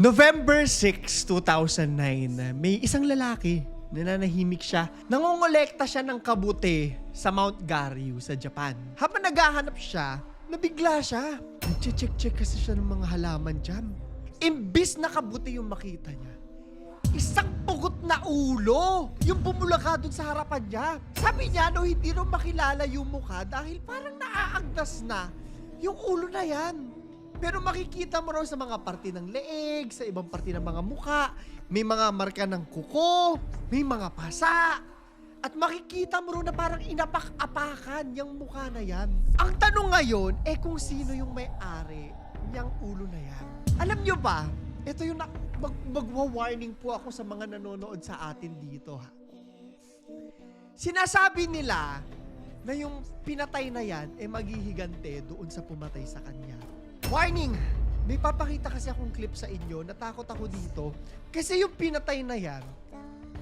November 6, 2009, may isang lalaki nananahimik siya. Nangongolekta siya ng kabuti sa Mount Garyu sa Japan. Habang naghahanap siya, nabigla siya. Nag-check-check kasi siya ng mga halaman dyan. Imbis na kabuti yung makita niya, isang pugot na ulo yung bumulaga dun sa harapan niya. Sabi niya, no, hindi rin makilala yung mukha dahil parang naaagdas na yung ulo na yan. Pero makikita mo raw sa mga parte ng leeg, sa ibang parte ng mga muka, may mga marka ng kuko, may mga pasa. At makikita mo raw na parang inapak-apakan yung mukha na yan. Ang tanong ngayon, eh kung sino yung may-ari niyang ulo na yan. Alam nyo ba, ito yung na- mag magwa-warning po ako sa mga nanonood sa atin dito ha. Sinasabi nila na yung pinatay na yan eh maghihigante doon sa pumatay sa kanya. Warning! May papakita kasi akong clip sa inyo, natakot ako dito. Kasi yung pinatay na yan,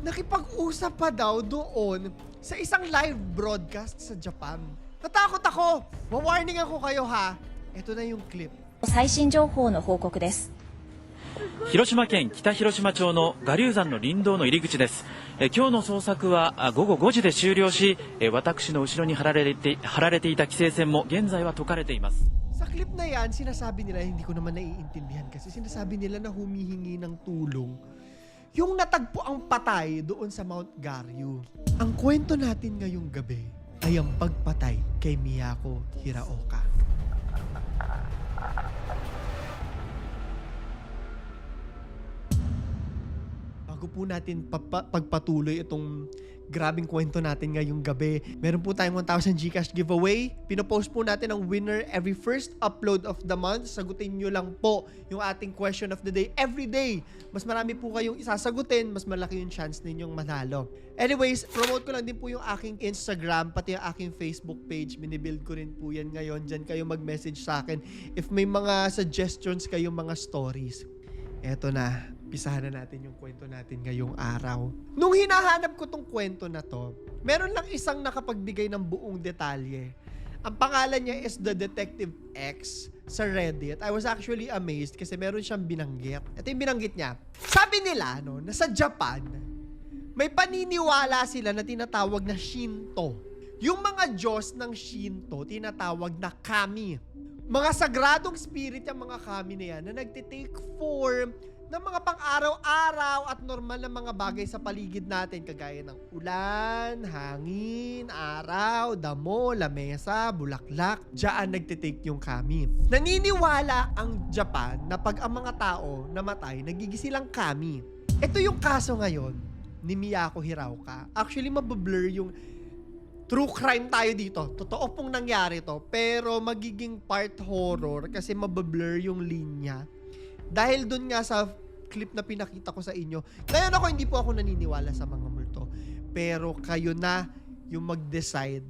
nakipag-usap pa daw doon sa isang live broadcast sa Japan. Natakot ako! Wa-warning ako kayo ha. Ito na yung clip. 最新情報の報告です広島県北広島町の我流山の林道の入り口ですえー今日の捜索はあ午後5時で終了しえー私の後ろに張られて張られていた規制線も現在は解かれています Sa clip na yan, sinasabi nila, hindi ko naman naiintindihan kasi sinasabi nila na humihingi ng tulong yung natagpo ang patay doon sa Mount Garyu. Ang kwento natin ngayong gabi ay ang pagpatay kay Miyako Hiraoka. Bago po natin pagpatuloy itong grabing kwento natin ngayong gabi, meron po tayong 1,000 Gcash giveaway. Pinopost po natin ang winner every first upload of the month. Sagutin nyo lang po yung ating question of the day every day. Mas marami po kayong isasagutin, mas malaki yung chance ninyong manalo. Anyways, promote ko lang din po yung aking Instagram, pati yung aking Facebook page. Binibuild ko rin po yan ngayon. Diyan kayo mag-message sa akin if may mga suggestions kayong mga stories. Eto na, pisahan na natin yung kwento natin ngayong araw. Nung hinahanap ko tong kwento na to, meron lang isang nakapagbigay ng buong detalye. Ang pangalan niya is The Detective X sa Reddit. I was actually amazed kasi meron siyang binanggit. Ito yung binanggit niya. Sabi nila, no, na sa Japan, may paniniwala sila na tinatawag na Shinto. Yung mga Diyos ng Shinto, tinatawag na Kami. Mga sagradong spirit yung mga kami na yan na nagtitake form ng mga pang-araw-araw at normal na mga bagay sa paligid natin kagaya ng ulan, hangin, araw, damo, lamesa, bulaklak. Diyan nagtitake yung kami. Naniniwala ang Japan na pag ang mga tao namatay, nagigisilang kami. Ito yung kaso ngayon ni Miyako Hiraoka. Actually, mabablur yung true crime tayo dito. Totoo pong nangyari to. Pero magiging part horror kasi mabablur yung linya. Dahil dun nga sa clip na pinakita ko sa inyo. Ngayon ako, hindi po ako naniniwala sa mga multo. Pero kayo na yung mag-decide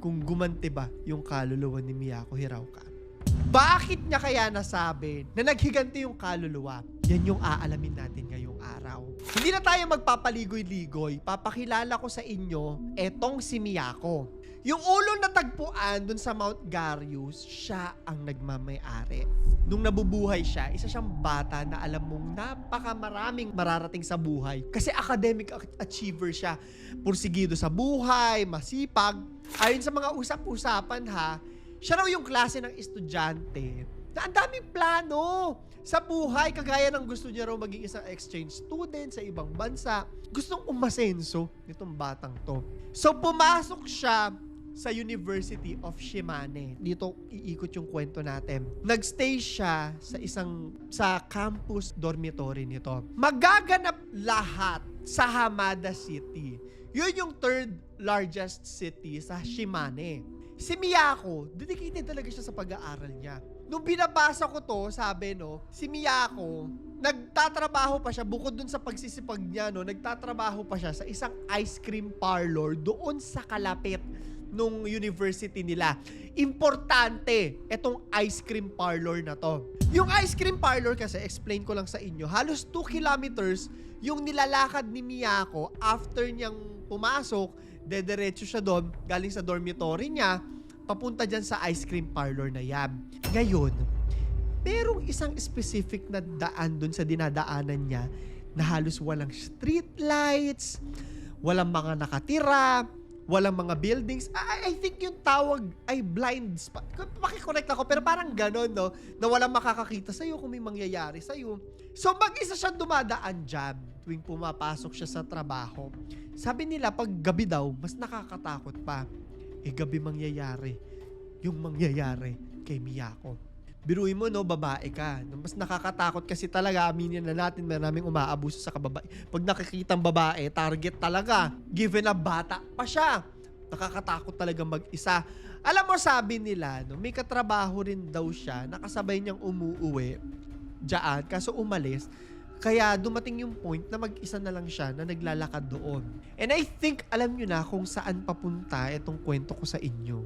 kung gumanti ba yung kaluluwa ni Miyako Hiraoka. Bakit niya kaya nasabi na naghiganti yung kaluluwa? Yan yung aalamin natin ngayong araw. Hindi na tayo magpapaligoy-ligoy. Papakilala ko sa inyo etong si Miyako. Yung ulo na tagpuan dun sa Mount Garius, siya ang nagmamay-ari. Nung nabubuhay siya, isa siyang bata na alam mong napakamaraming mararating sa buhay. Kasi academic ach- achiever siya. Pursigido sa buhay, masipag. Ayon sa mga usap-usapan ha, siya raw yung klase ng estudyante na ang daming plano sa buhay. Kagaya ng gusto niya raw maging isang exchange student sa ibang bansa. Gustong umasenso nitong batang to. So pumasok siya sa University of Shimane. Dito iikot yung kwento natin. Nagstay siya sa isang sa campus dormitory nito. Magaganap lahat sa Hamada City. Yun yung third largest city sa Shimane. Si Miyako, dedicated talaga siya sa pag-aaral niya. Nung binabasa ko to, sabi no, si Miyako, nagtatrabaho pa siya, bukod dun sa pagsisipag niya, no, nagtatrabaho pa siya sa isang ice cream parlor doon sa kalapit nung university nila. Importante, itong ice cream parlor na to. Yung ice cream parlor kasi, explain ko lang sa inyo, halos 2 kilometers yung nilalakad ni Miyako after niyang pumasok, dederecho siya doon, galing sa dormitory niya, papunta dyan sa ice cream parlor na yan. Ngayon, merong isang specific na daan dun sa dinadaanan niya na halos walang street lights, walang mga nakatira, walang mga buildings. I, I think yung tawag ay blind spot. Pakiconnect ako, pero parang ganon, no? Na walang makakakita sa'yo kung may mangyayari sa'yo. So, mag-isa siya dumadaan dyan tuwing pumapasok siya sa trabaho. Sabi nila, pag gabi daw, mas nakakatakot pa. Eh, gabi mangyayari. Yung mangyayari kay Miyako. Biruin mo, no, babae ka. Mas nakakatakot kasi talaga, aminin na natin, maraming umaabuso sa kababae. Pag nakikita ang babae, target talaga. Given na bata pa siya. Nakakatakot talaga mag-isa. Alam mo, sabi nila, no, may katrabaho rin daw siya, nakasabay niyang umuuwi dyan, kaso umalis. Kaya dumating yung point na mag-isa na lang siya na naglalakad doon. And I think alam nyo na kung saan papunta itong kwento ko sa inyo.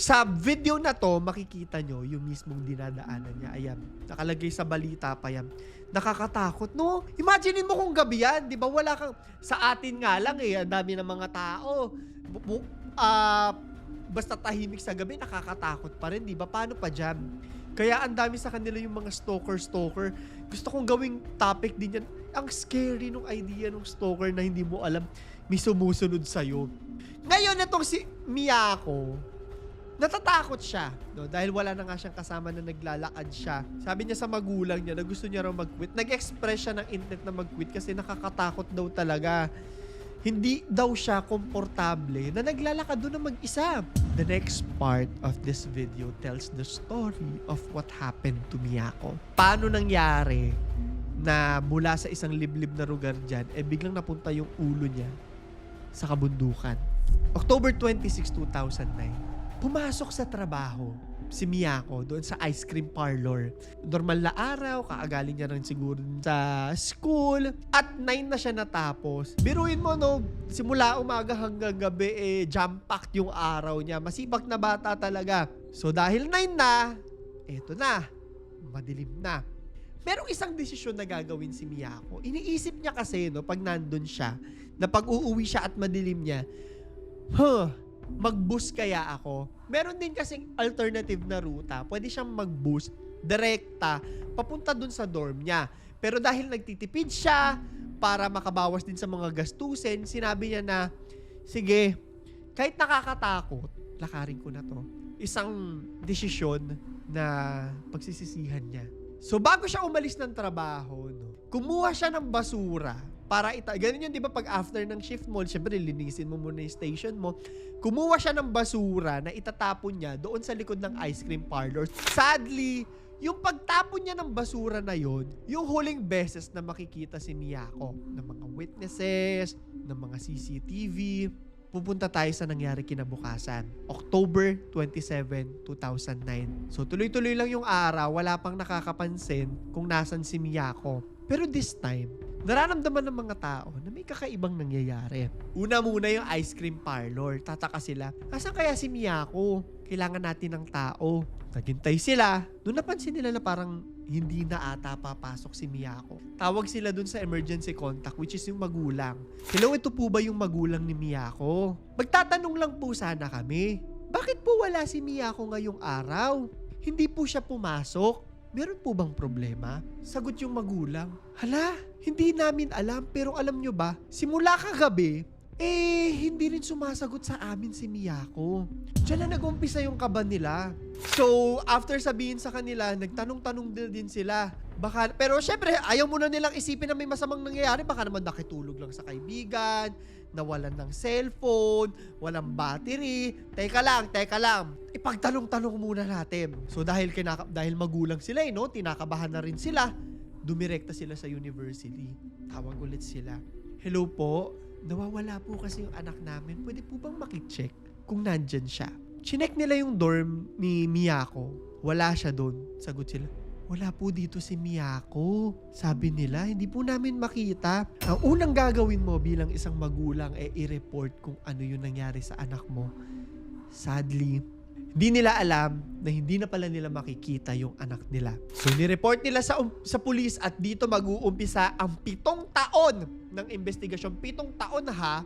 Sa video na to, makikita nyo yung mismong dinadaanan niya. Ayan, nakalagay sa balita pa yan. Nakakatakot, no? Imaginein mo kung gabi yan, di ba? Wala kang, sa atin nga lang eh, ang dami ng mga tao. Bu- ah, basta tahimik sa gabi, nakakatakot pa rin, di ba? Paano pa dyan? Kaya ang dami sa kanila yung mga stalker-stalker. Gusto kong gawing topic din yan. Ang scary nung idea nung stalker na hindi mo alam may sumusunod sa'yo. Ngayon, itong si Miyako, natatakot siya. No? Dahil wala na nga siyang kasama na naglalakad siya. Sabi niya sa magulang niya na gusto niya raw mag-quit. Nag-express siya ng intent na mag-quit kasi nakakatakot daw talaga. Hindi daw siya komportable na naglalakad doon na mag-isa. The next part of this video tells the story of what happened to Miyako. Paano nangyari na mula sa isang liblib na lugar dyan, eh biglang napunta yung ulo niya sa kabundukan. October 26, 2009, pumasok sa trabaho si Miyako doon sa ice cream parlor. Normal na araw, kaagaling niya rin siguro sa school. At 9 na siya natapos. Biruin mo no, simula umaga hanggang gabi, eh, jam-packed yung araw niya. Masibak na bata talaga. So dahil 9 na, eto na, madilim na. Merong isang desisyon na gagawin si Miyako. Iniisip niya kasi, no, pag nandun siya, na pag uuwi siya at madilim niya, huh, mag-bus kaya ako? Meron din kasing alternative na ruta. Pwede siyang mag-bus, direkta, papunta dun sa dorm niya. Pero dahil nagtitipid siya, para makabawas din sa mga gastusin, sinabi niya na, sige, kahit nakakatakot, lakarin ko na to. Isang desisyon na pagsisisihan niya. So bago siya umalis ng trabaho, no, kumuha siya ng basura para ita... Ganun yun, di ba, pag after ng shift mo, syempre, linisin mo muna yung station mo. Kumuha siya ng basura na itatapon niya doon sa likod ng ice cream parlor. Sadly, yung pagtapon niya ng basura na yon, yung huling beses na makikita si Miyako ng mga witnesses, ng mga CCTV, pupunta tayo sa nangyari kinabukasan. October 27, 2009. So tuloy-tuloy lang yung araw, wala pang nakakapansin kung nasan si Miyako. Pero this time, nararamdaman ng mga tao na may kakaibang nangyayari. Una muna yung ice cream parlor. Tataka sila, asan kaya si Miyako? Kailangan natin ng tao. Naghintay sila. Doon napansin nila na parang hindi na ata papasok si Miyako. Tawag sila dun sa emergency contact which is yung magulang. Hello, ito po ba yung magulang ni Miyako? Magtatanong lang po sana kami. Bakit po wala si Miyako ngayong araw? Hindi po siya pumasok. Meron po bang problema? Sagot yung magulang. Hala, hindi namin alam pero alam nyo ba, simula kagabi, eh, hindi rin sumasagot sa amin si Miyako. Diyan na nag-umpisa yung kaba nila. So, after sabihin sa kanila, nagtanong-tanong din, din sila. Baka, pero syempre, ayaw muna nilang isipin na may masamang nangyayari. Baka naman nakitulog lang sa kaibigan, nawalan ng cellphone, walang battery. Teka lang, teka lang. Ipagtanong-tanong muna natin. So, dahil, kinaka- dahil magulang sila, eh, no? tinakabahan na rin sila, dumirekta sila sa university. Tawag ulit sila. Hello po, nawawala po kasi yung anak namin. Pwede po bang makicheck kung nandyan siya? Chinek nila yung dorm ni Miyako. Wala siya doon. Sagot sila, wala po dito si Miyako. Sabi nila, hindi po namin makita. Ang unang gagawin mo bilang isang magulang ay i-report kung ano yung nangyari sa anak mo. Sadly, hindi nila alam na hindi na pala nila makikita yung anak nila. So, nireport nila sa, um- sa pulis at dito mag-uumpisa ang pitong taon ng investigasyon. Pitong taon ha.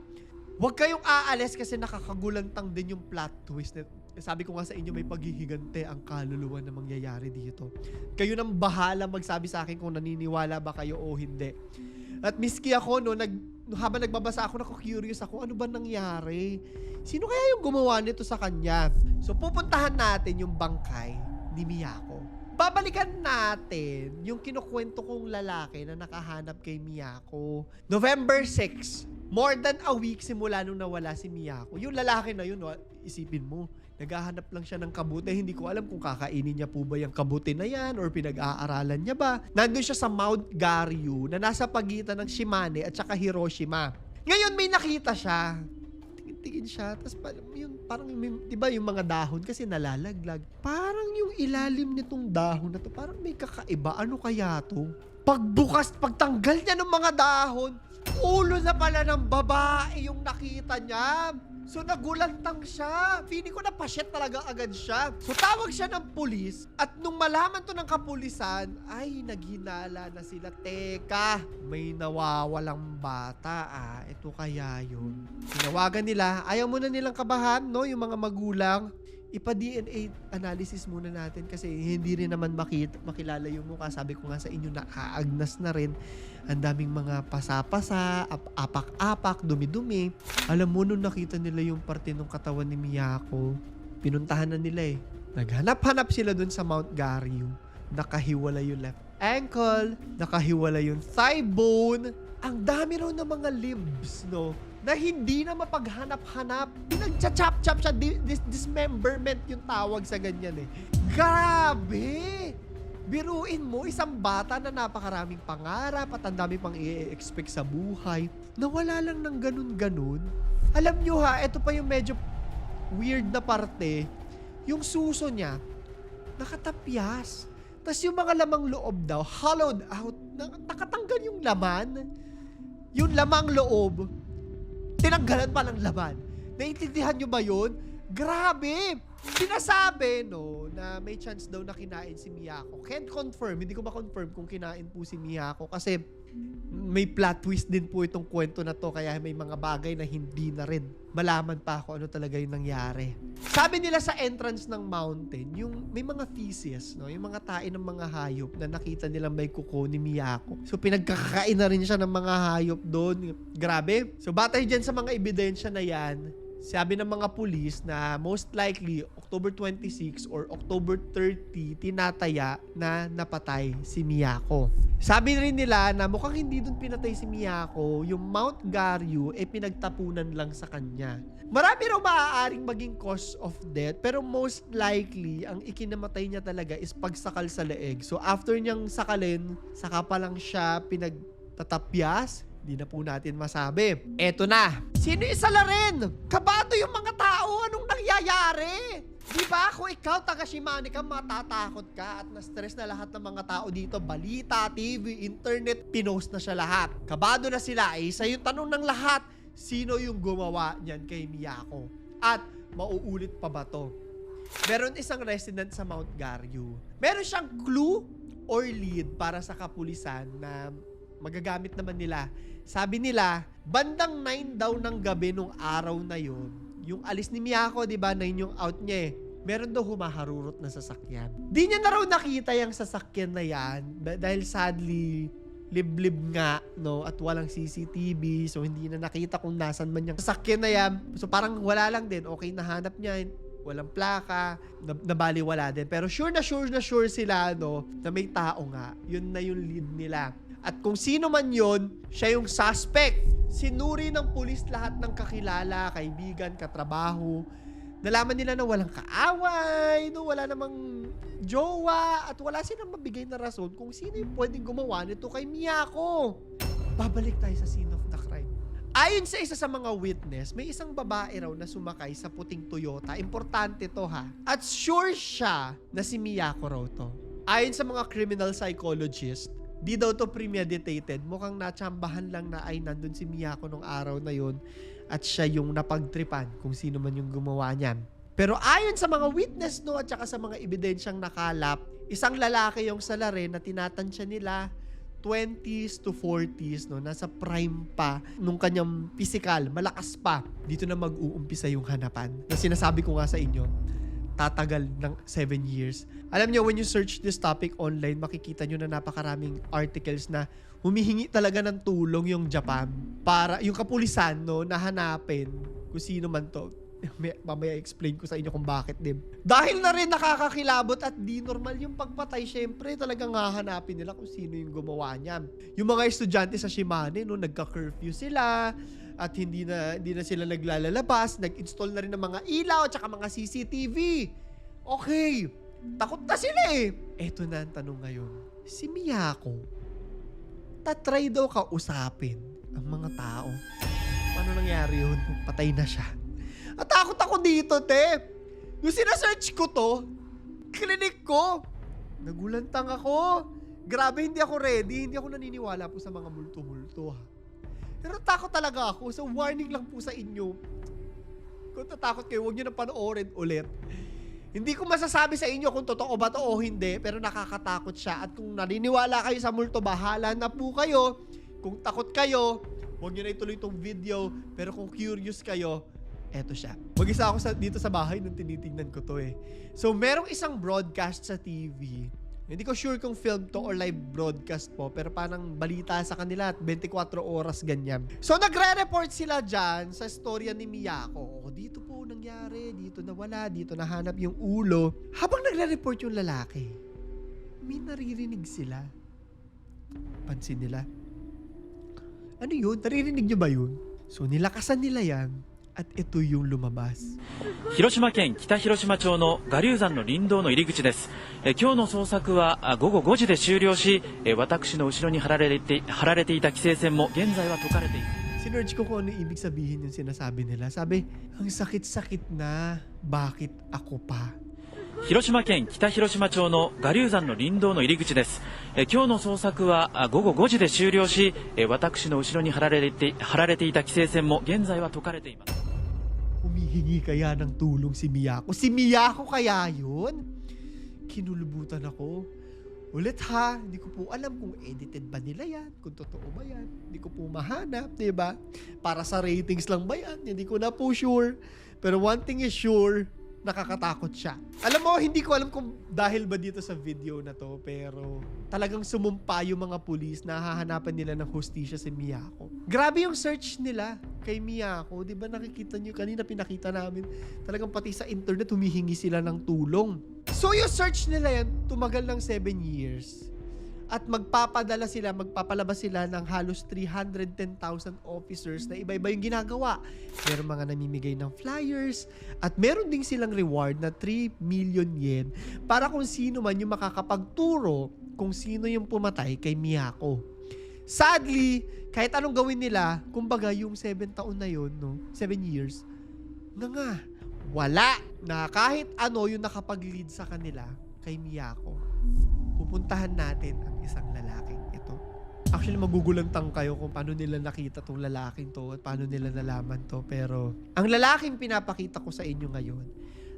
Huwag kayong aalis kasi nakakagulantang din yung plot twist. sabi ko nga sa inyo, may paghihigante ang kaluluwa na mangyayari dito. Kayo nang bahala magsabi sa akin kung naniniwala ba kayo o hindi. At miski ako, no, nag, habang nagbabasa ako, naku-curious ako, ano ba nangyari? Sino kaya yung gumawa nito sa kanya? So, pupuntahan natin yung bangkay ni Miyako. Babalikan natin yung kinukwento kong lalaki na nakahanap kay Miyako. November 6, more than a week simula nung nawala si Miyako. Yung lalaki na yun, isipin mo, naghahanap lang siya ng kabuti. Hindi ko alam kung kakainin niya po ba yung kabuti na yan or pinag-aaralan niya ba. Nandun siya sa Mount Garyu na nasa pagitan ng Shimane at saka Hiroshima. Ngayon may nakita siya. Tingin-tingin siya. Tapos yung, parang yung, di ba yung mga dahon kasi nalalaglag. Parang yung ilalim nitong dahon na to, parang may kakaiba. Ano kaya to? Pagbukas, pagtanggal niya ng mga dahon, ulo na pala ng babae yung nakita niya. So nagulantang siya. Feeling ko na pasyet talaga agad siya. So tawag siya ng pulis at nung malaman to ng kapulisan, ay naghinala na sila. Teka, may nawawalang bata ah. Ito kaya yun. Tinawagan nila. Ayaw muna nilang kabahan, no? Yung mga magulang. Ipa-DNA analysis muna natin kasi hindi rin naman makita, makilala yung mukha. Sabi ko nga sa inyo, nakaagnas na rin. Ang daming mga pasapasa, ap- apak-apak, dumi-dumi. Alam mo, nung nakita nila yung parte ng katawan ni Miyako, pinuntahan na nila eh. Naghanap-hanap sila dun sa Mount Garyu. Nakahiwala yung left ankle, nakahiwala yung thigh bone. Ang dami raw ng mga limbs, no? Na hindi na mapaghanap-hanap. Pinagcha-chop-chop siya. Di- dis- dismemberment yung tawag sa ganyan eh. Grabe! Biruin mo, isang bata na napakaraming pangarap at ang dami pang i-expect sa buhay. Nawala lang ng ganun-ganun. Alam nyo ha, ito pa yung medyo weird na parte. Yung suso niya, nakatapyas. Tapos yung mga lamang loob daw, hollowed out. Na- nakatanggal yung laman. Yung lamang loob, tinanggalan pa ng laman. Naintindihan nyo ba yun? Grabe! Sinasabi, no, na may chance daw na kinain si Miyako. Can't confirm, hindi ko ma-confirm kung kinain po si Miyako kasi may plot twist din po itong kwento na to kaya may mga bagay na hindi na rin malaman pa ako ano talaga yung nangyari. Sabi nila sa entrance ng mountain, yung may mga feces, no, yung mga tain ng mga hayop na nakita nila may kuko ni Miyako. So pinagkakain na rin siya ng mga hayop doon. Grabe. So batay dyan sa mga ebidensya na yan, sabi ng mga pulis na most likely October 26 or October 30 tinataya na napatay si Miyako. Sabi rin nila na mukhang hindi dun pinatay si Miyako, yung Mount Garyu eh pinagtapunan lang sa kanya. Marami raw maaaring maging cause of death pero most likely ang ikinamatay niya talaga is pagsakal sa leeg. So after niyang sakalin, saka pa lang siya pinagtatapyas, Di na po natin masabi. Eto na. Sino isa la rin? Kabado yung mga tao. Anong nangyayari? Di ba? Kung ikaw taga Shimane matatakot ka at na-stress na lahat ng mga tao dito. Balita, TV, internet, pinost na siya lahat. Kabado na sila. Eh, isa yung tanong ng lahat, sino yung gumawa niyan kay Miyako? At mauulit pa ba to? Meron isang resident sa Mount Garyu. Meron siyang clue or lead para sa kapulisan na magagamit naman nila. Sabi nila, bandang 9 daw ng gabi nung araw na yon, yung alis ni Miyako, di ba, 9 yung out niya eh. Meron daw humaharurot na sasakyan. Di niya na raw nakita yung sasakyan na yan da- dahil sadly, liblib nga, no, at walang CCTV, so hindi na nakita kung nasan man yung sasakyan na yan. So parang wala lang din, okay, nahanap niya, walang plaka, na, nabaliwala din. Pero sure na sure na sure sila, no, na may tao nga. Yun na yung lead nila. At kung sino man yon, siya yung suspect. Sinuri ng pulis lahat ng kakilala, kaibigan, katrabaho. Nalaman nila na walang kaaway, no, wala namang jowa, at wala silang mabigay na rason kung sino yung pwedeng gumawa nito kay Miyako. Babalik tayo sa crime. Ayon sa isa sa mga witness, may isang babae raw na sumakay sa puting Toyota. Importante to ha. At sure siya na si Miyako raw to. Ayon sa mga criminal psychologist, di daw to premeditated. Mukhang natsambahan lang na ay nandun si Miyako nung araw na yon at siya yung napagtripan kung sino man yung gumawa niyan. Pero ayon sa mga witness no at saka sa mga ebidensyang nakalap, isang lalaki yung salarin na tinatansya nila 20s to 40s, no, nasa prime pa nung kanyang physical, malakas pa. Dito na mag-uumpisa yung hanapan. Na sinasabi ko nga sa inyo, tatagal ng 7 years. Alam niyo, when you search this topic online, makikita niyo na napakaraming articles na humihingi talaga ng tulong yung Japan para yung kapulisan no nahanapin kung sino man to. May- Mamaya explain ko sa inyo kung bakit din. Dahil na rin nakakakilabot at di normal yung pagpatay, syempre talagang hahanapin nila kung sino yung gumawa niya. Yung mga estudyante sa Shimane, no, nagka-curfew sila at hindi na hindi na sila naglalabas, nag-install na rin ng mga ilaw at saka mga CCTV. Okay, takot na sila eh. Eto na ang tanong ngayon. Si Miyako, tatry daw kausapin ang mga tao. Paano nangyari yun? Patay na siya. At takot ako dito, te. Yung sinasearch ko to, klinik ko. Nagulantang ako. Grabe, hindi ako ready. Hindi ako naniniwala po sa mga multo-multo, ha. Pero takot talaga ako. So, warning lang po sa inyo. Kung tatakot kayo, huwag nyo na panoorin ulit. Hindi ko masasabi sa inyo kung totoo ba to o hindi, pero nakakatakot siya. At kung naniniwala kayo sa multo, bahala na po kayo. Kung takot kayo, huwag nyo na ituloy itong video. Pero kung curious kayo, eto siya. Mag-isa ako sa, dito sa bahay nung tinitingnan ko to eh. So, merong isang broadcast sa TV. Hindi ko sure kung film to or live broadcast po, pero parang balita sa kanila at 24 oras ganyan. So, nagre-report sila dyan sa storya ni Miyako. O, dito po nangyari, dito nawala, dito nahanap yung ulo. Habang nagre-report yung lalaki, may naririnig sila. Pansin nila. Ano yun? Naririnig nyo ba yun? So, nilakasan nila yan at ito yung lumabas. 広島県北広島町の我流山の林道の入り口ですえー今日の捜索はあ午後5時で終了しえー私の後ろに張られて張られていた規制線も現在は解かれています Sinerge ko kung ano ibig sabihin yung sinasabi nila. Sabi, ang sakit-sakit na. Bakit ako pa? 広島県北広島町の我流山の林道の入り口ですえー今日の捜索はあ午後5時で終了しえー私の後ろに張られて張られていた規制線も現在は解かれています Humihingi kaya ng tulong si Miyako. Si Miyako kaya yun? Kinulubutan ako. Ulit ha, hindi ko po alam kung edited ba nila yan, kung totoo ba yan. Hindi ko po mahanap, di ba? Para sa ratings lang ba yan? Hindi ko na po sure. Pero one thing is sure, nakakatakot siya. Alam mo, hindi ko alam kung dahil ba dito sa video na to, pero talagang sumumpa yung mga pulis na hahanapan nila ng hustisya si Miyako. Grabe yung search nila kay Miyako. Di ba nakikita nyo, kanina pinakita namin, talagang pati sa internet humihingi sila ng tulong. So yung search nila yan, tumagal ng 7 years. At magpapadala sila, magpapalabas sila ng halos 310,000 officers na iba-iba yung ginagawa. Meron mga namimigay ng flyers at meron ding silang reward na 3 million yen para kung sino man yung makakapagturo kung sino yung pumatay kay Miyako. Sadly, kahit anong gawin nila, kumbaga yung 7 taon na yun, no? 7 years, nga nga, wala na kahit ano yung nakapag-lead sa kanila kay Miyako. Pupuntahan natin ang isang lalaking ito. Actually, magugulantang kayo kung paano nila nakita tong lalaking to at paano nila nalaman to. Pero, ang lalaking pinapakita ko sa inyo ngayon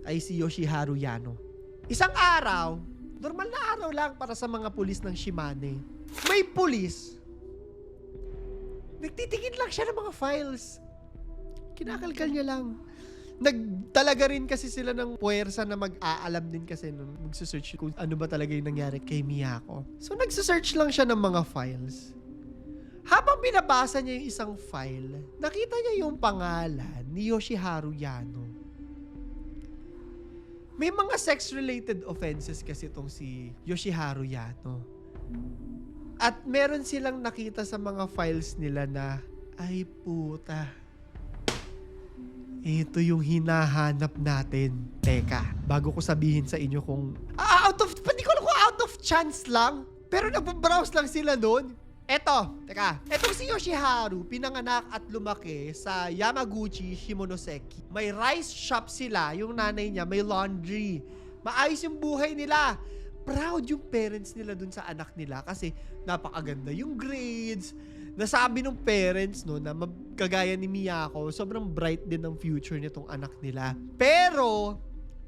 ay si Yoshiharu Yano. Isang araw, normal na araw lang para sa mga pulis ng Shimane. May pulis. Nagtitingin lang siya ng mga files. Kinakalkal niya lang. Nagtalaga rin kasi sila ng puwersa na mag-aalam din kasi nung magsasearch kung ano ba talaga yung nangyari kay Miyako. So nagsasearch lang siya ng mga files. Habang binabasa niya yung isang file, nakita niya yung pangalan ni Yoshiharu Yano. May mga sex-related offenses kasi itong si Yoshiharu Yano. At meron silang nakita sa mga files nila na, ay puta, ito yung hinahanap natin. Teka, bago ko sabihin sa inyo kung... Ah, out of... Hindi ko kung out of chance lang. Pero nagbabrowse lang sila noon. Eto, teka. Etong si Yoshiharu, pinanganak at lumaki sa Yamaguchi, Shimonoseki. May rice shop sila, yung nanay niya, may laundry. Maayos yung buhay nila. Proud yung parents nila dun sa anak nila kasi napakaganda yung grades, nasabi ng parents no na kagaya ni Miyako, sobrang bright din ng future nitong anak nila. Pero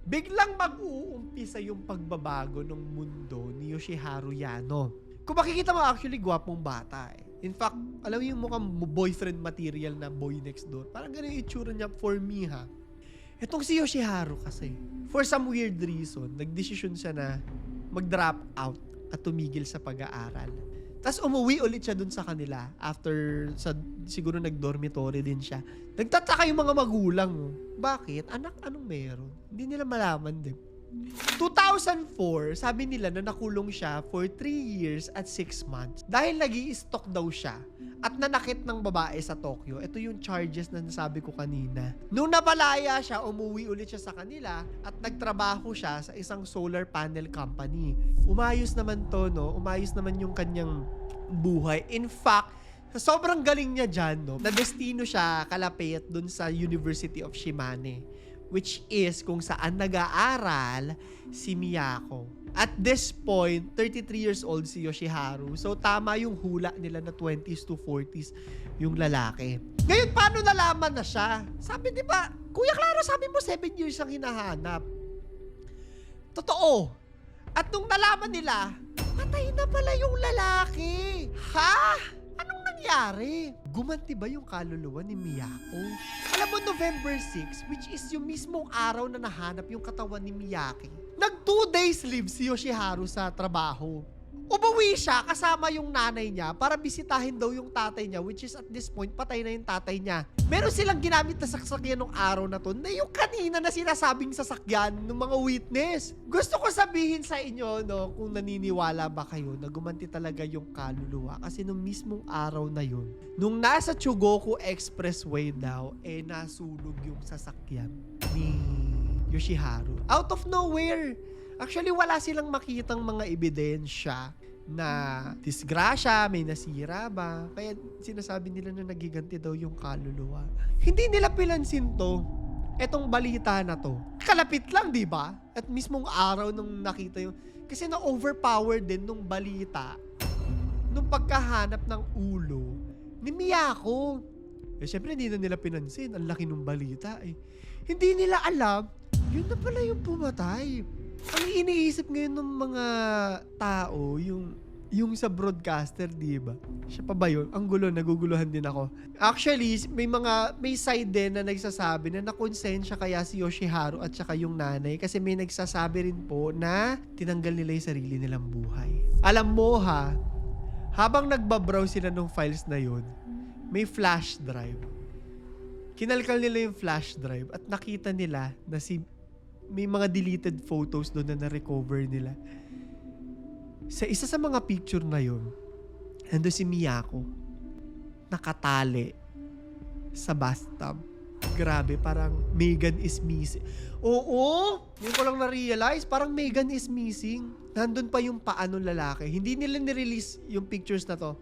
biglang mag-uumpisa yung pagbabago ng mundo ni Yoshiharu Yano. Kung makikita mo actually gwapong bata eh. In fact, alam mo yung mukhang boyfriend material na boy next door. Parang ganun yung itsura niya for me ha. Itong si Yoshiharu kasi, for some weird reason, nagdesisyon siya na mag-drop out at tumigil sa pag-aaral. Tapos umuwi ulit siya dun sa kanila after sa siguro nag-dormitory din siya. Nagtataka yung mga magulang. Bakit? Anak, anong meron? Hindi nila malaman din. 2004, sabi nila na nakulong siya for 3 years at 6 months dahil nag stalk daw siya at nanakit ng babae sa Tokyo. Ito yung charges na nasabi ko kanina. Nung napalaya siya, umuwi ulit siya sa kanila at nagtrabaho siya sa isang solar panel company. Umayos naman to, no? Umayos naman yung kanyang buhay. In fact, sobrang galing niya dyan, no? Na destino siya kalapit dun sa University of Shimane which is kung saan nag-aaral si Miyako. At this point, 33 years old si Yoshiharu. So tama yung hula nila na 20s to 40s yung lalaki. Ngayon, paano nalaman na siya? Sabi, di ba, Kuya Clara, sabi mo 7 years ang hinahanap. Totoo. At nung nalaman nila, patay na pala yung lalaki. Ha? Nangyari? Gumanti ba yung kaluluwa ni Miyako? Alam mo, November 6, which is yung mismong araw na nahanap yung katawan ni Miyake, nag two days leave si Yoshiharu sa trabaho. Umuwi siya kasama yung nanay niya para bisitahin daw yung tatay niya which is at this point patay na yung tatay niya. Meron silang ginamit na sasakyan nung araw na to na yung kanina na sinasabing sasakyan ng mga witness. Gusto ko sabihin sa inyo no kung naniniwala ba kayo na gumanti talaga yung kaluluwa kasi nung mismong araw na yun, nung nasa Chugoku Expressway daw, eh nasunog yung sasakyan ni Yoshiharu. Out of nowhere! Actually, wala silang makitang mga ebidensya na disgrasya, may nasira ba. Kaya sinasabi nila na nagiganti daw yung kaluluwa. Hindi nila pinansin to. Etong balita na to. Kalapit lang, di ba? At mismong araw nung nakita yung... Kasi na-overpower din nung balita nung pagkahanap ng ulo ni Miyako. Eh, syempre, hindi na nila pinansin. Ang laki ng balita eh. Hindi nila alam, yun na pala yung pumatay. Ang iniisip ngayon ng mga tao, yung yung sa broadcaster, di ba? Siya pa ba yun? Ang gulo, naguguluhan din ako. Actually, may mga, may side din na nagsasabi na nakonsensya kaya si Yoshiharu at saka yung nanay kasi may nagsasabi rin po na tinanggal nila yung sarili nilang buhay. Alam mo ha, habang nagbabrowse sila ng files na yun, may flash drive. Kinalkal nila yung flash drive at nakita nila na si may mga deleted photos doon na na-recover nila. Sa isa sa mga picture na yun, ando si Miyako, nakatali sa bathtub. Grabe, parang Megan is missing. Oo! Yung ko lang na-realize, parang Megan is missing. Nandun pa yung paano lalaki. Hindi nila nirelease yung pictures na to.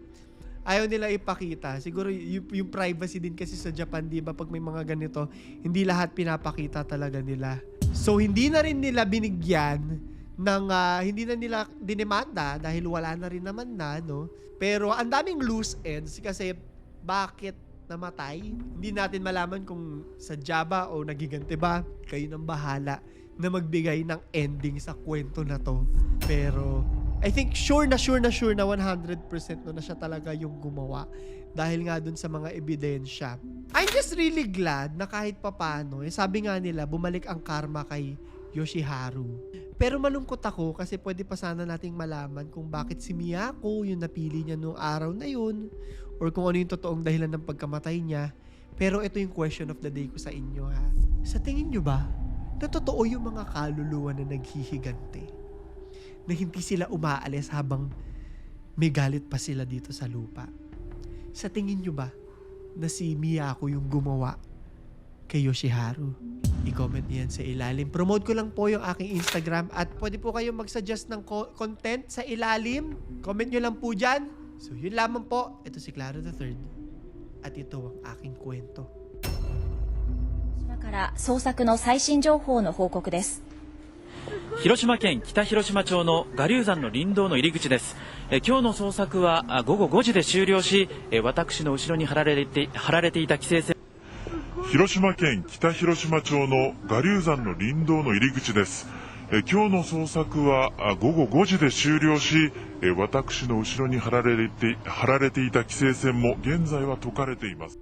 Ayaw nila ipakita. Siguro yung, yung privacy din kasi sa Japan, di ba? Pag may mga ganito, hindi lahat pinapakita talaga nila. So, hindi na rin nila binigyan ng, ah, hindi na nila dinemanda dahil wala na rin naman na, no? Pero ang daming loose ends kasi bakit namatay? Hindi natin malaman kung sa Java o nagigante ba. Kayo nang bahala na magbigay ng ending sa kwento na to. Pero I think sure na sure na sure na 100% no na siya talaga yung gumawa dahil nga dun sa mga ebidensya. I'm just really glad na kahit papano, eh, sabi nga nila, bumalik ang karma kay Yoshiharu. Pero malungkot ako kasi pwede pa sana nating malaman kung bakit si Miyako yung napili niya nung araw na yun or kung ano yung totoong dahilan ng pagkamatay niya. Pero ito yung question of the day ko sa inyo ha. Sa tingin nyo ba, na totoo yung mga kaluluwa na naghihigante? Na hindi sila umaalis habang may galit pa sila dito sa lupa? Sa tingin nyo ba na si Miyako yung gumawa kay Yoshiharu? I-comment niyan sa ilalim. Promote ko lang po yung aking Instagram at pwede po kayong mag-suggest ng co- content sa ilalim. Comment nyo lang po dyan. So yun lamang po. Ito si Clara the Third. At ito ang aking kwento. 島から捜索の最新情報の報告です。 広島県北広島町の我流山の林道の入り口ですえ今日の捜索は午後5時で終了しえ私の後ろに張られて張られていた規制線広島県北広島町の我流山の林道の入り口です。え今日の捜索は午後5時で終了し、え私の後ろに張られて張られていた規制線も現在は解かれています。